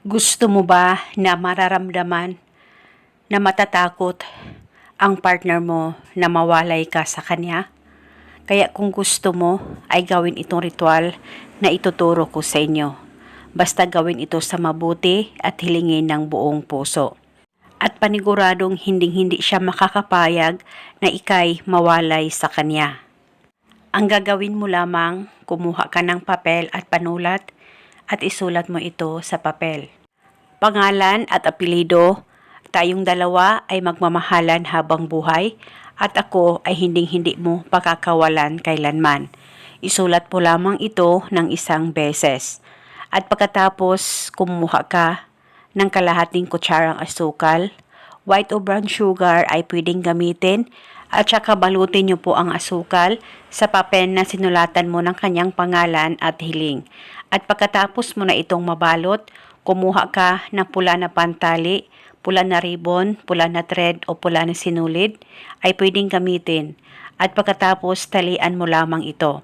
Gusto mo ba na mararamdaman na matatakot ang partner mo na mawalay ka sa kanya? Kaya kung gusto mo ay gawin itong ritual na ituturo ko sa inyo. Basta gawin ito sa mabuti at hilingin ng buong puso. At paniguradong hinding-hindi siya makakapayag na ikay mawalay sa kanya. Ang gagawin mo lamang, kumuha ka ng papel at panulat at isulat mo ito sa papel. Pangalan at apelido, tayong dalawa ay magmamahalan habang buhay at ako ay hinding-hindi mo pakakawalan kailanman. Isulat mo lamang ito ng isang beses. At pagkatapos kumuha ka ng kalahating kutsarang asukal, white o brown sugar ay pwedeng gamitin at saka balutin niyo po ang asukal sa papel na sinulatan mo ng kanyang pangalan at hiling. At pagkatapos mo na itong mabalot, kumuha ka ng pula na pantali, pula na ribbon, pula na thread o pula na sinulid ay pwedeng gamitin. At pagkatapos talian mo lamang ito.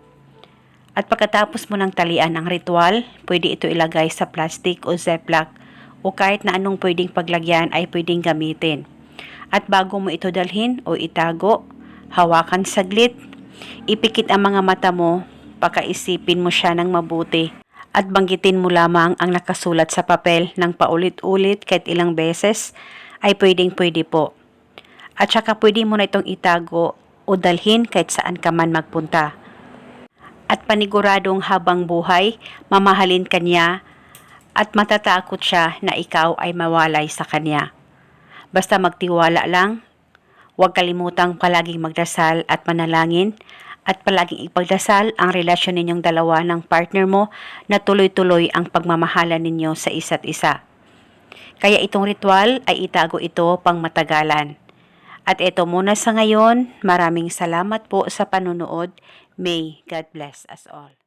At pagkatapos mo ng talian ang ritual, pwede ito ilagay sa plastic o ziplock o kahit na anong pwedeng paglagyan ay pwedeng gamitin. At bago mo ito dalhin o itago, hawakan saglit, ipikit ang mga mata mo, pakaisipin mo siya ng mabuti at banggitin mo lamang ang nakasulat sa papel ng paulit-ulit kahit ilang beses ay pwedeng pwede po. At saka pwede mo na itong itago o dalhin kahit saan ka man magpunta at paniguradong habang buhay, mamahalin kanya at matatakot siya na ikaw ay mawalay sa kanya. Basta magtiwala lang, huwag kalimutang palaging magdasal at manalangin at palaging ipagdasal ang relasyon ninyong dalawa ng partner mo na tuloy-tuloy ang pagmamahalan ninyo sa isa't isa. Kaya itong ritual ay itago ito pang matagalan. At ito muna sa ngayon, maraming salamat po sa panunood. May God bless us all.